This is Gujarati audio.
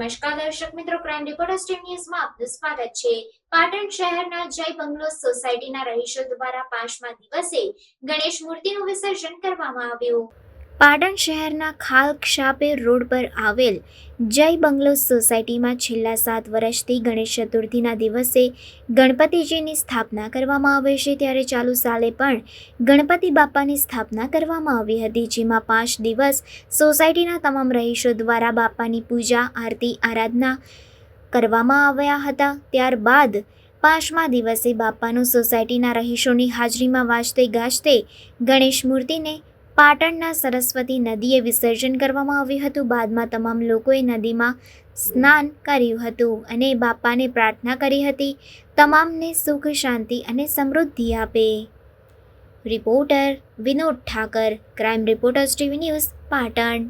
નમસ્કાર દર્શક મિત્રો ક્રાઇમ રિપોર્ટર્સ ટીમ ન્યૂઝમાં આપનું સ્વાગત છે. પાટણ શહેરના જય બંગલો સોસાયટીના રહીશો દ્વારા પાંચમા દિવસે ગણેશ મૂર્તિનું વિસર્જન કરવામાં આવ્યું. પાટણ શહેરના ખાલક્ષાપે રોડ પર આવેલ જય બંગલો સોસાયટીમાં છેલ્લા સાત વર્ષથી ગણેશ ચતુર્થીના દિવસે ગણપતિજીની સ્થાપના કરવામાં આવે છે. ત્યારે ચાલુ સાલે પણ ગણપતિ બાપાની સ્થાપના કરવામાં આવી હતી, જેમાં પાંચ દિવસ સોસાયટીના તમામ રહીશો દ્વારા બાપાની પૂજા, આરતી, આરાધના કરવામાં આવ્યા હતા. ત્યારબાદ પાંચમા દિવસે બાપાનું સોસાયટીના રહીશોની હાજરીમાં વાજતે ગાજતે ગણેશ મૂર્તિને પાટણના સરસ્વતી નદીએ વિસર્જન કરવામાં આવ્યું હતું. બાદમાં તમામ લોકોએ નદીમાં સ્નાન કર્યું હતું અને બાપાને પ્રાર્થના કરી હતી. તમામને સુખ, શાંતિ અને સમૃદ્ધિ આપે. Reporter Vinod Thakar. Crime reporters TV news Patan.